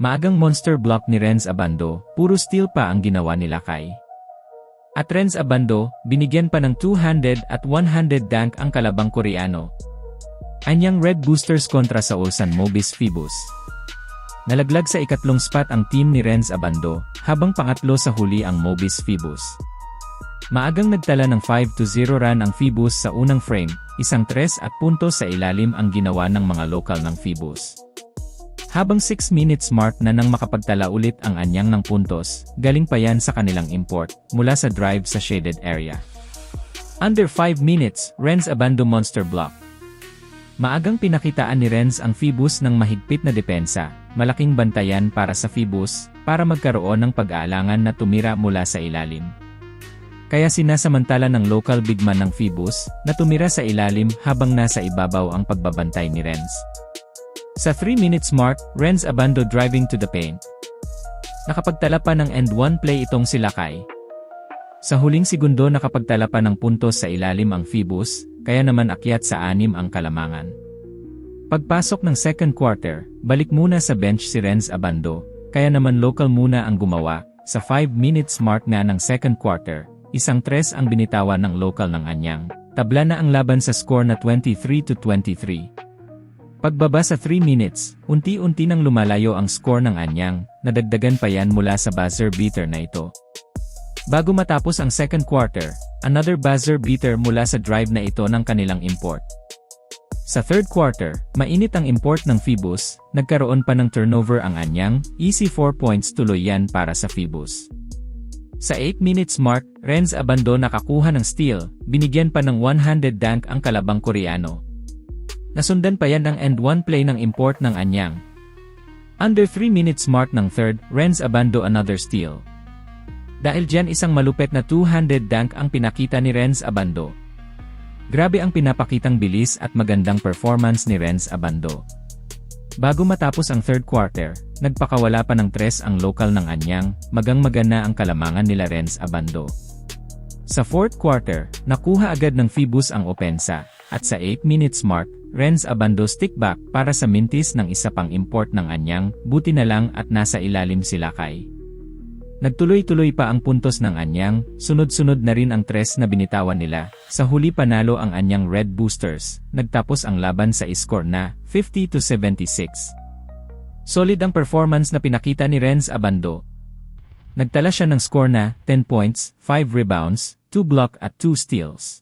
Maagang monster block ni Renz Abando, puro steel pa ang ginawa nila kay. At Renz Abando, binigyan pa ng 200 at 100 dank ang kalabang Koreano. Anyang Red Boosters kontra sa Ulsan Mobis Phoebus. Nalaglag sa ikatlong spot ang team ni Renz Abando, habang pangatlo sa huli ang Mobis Phoebus. Maagang nagtala ng 5-0 run ang Phoebus sa unang frame, isang tres at puntos sa ilalim ang ginawa ng mga lokal ng Phoebus. Habang 6 minutes mark na nang makapagtala ulit ang anyang ng puntos, galing pa yan sa kanilang import, mula sa drive sa shaded area. Under 5 minutes, Renz Abando Monster Block. Maagang pinakitaan ni Renz ang Phoebus ng mahigpit na depensa, malaking bantayan para sa Phoebus, para magkaroon ng pag-aalangan na tumira mula sa ilalim. Kaya sinasamantala ng local bigman ng Phoebus, na tumira sa ilalim habang nasa ibabaw ang pagbabantay ni Renz. Sa 3 minutes mark, Renz Abando driving to the paint. Nakapagtala pa ng end 1 play itong si Lakay. Sa huling segundo nakapagtala pa ng puntos sa ilalim ang Phoebus, kaya naman akyat sa anim ang kalamangan. Pagpasok ng second quarter, balik muna sa bench si Renz Abando, kaya naman local muna ang gumawa, sa 5 minutes mark na ng second quarter, isang tres ang binitawan ng local ng anyang, tabla na ang laban sa score na 23 to 23. Pagbaba sa 3 minutes, unti-unti nang lumalayo ang score ng anyang, nadagdagan pa yan mula sa buzzer beater na ito. Bago matapos ang second quarter, another buzzer beater mula sa drive na ito ng kanilang import. Sa third quarter, mainit ang import ng Phoebus, nagkaroon pa ng turnover ang anyang, easy 4 points tuloy yan para sa Phoebus. Sa 8 minutes mark, Renz Abando nakakuha ng steal, binigyan pa ng 100 dank ang kalabang Koreano. Nasundan pa yan ng end 1 play ng import ng anyang. Under 3 minutes mark ng third, Renz Abando another steal. Dahil dyan isang malupet na 200 dank ang pinakita ni Renz Abando. Grabe ang pinapakitang bilis at magandang performance ni Renz Abando. Bago matapos ang third quarter, nagpakawala pa ng tres ang lokal ng anyang, magang magana ang kalamangan nila Renz Abando. Sa fourth quarter, nakuha agad ng Phoebus ang opensa, at sa 8 minutes mark, Renz Abando stick back para sa mintis ng isa pang import ng anyang, buti na lang at nasa ilalim sila kay. Nagtuloy-tuloy pa ang puntos ng anyang, sunod-sunod na rin ang tres na binitawan nila, sa huli panalo ang anyang Red Boosters, nagtapos ang laban sa score na 50 to 76. Solid ang performance na pinakita ni Renz Abando. Nagtala siya ng score na 10 points, 5 rebounds, 2 block at 2 steals.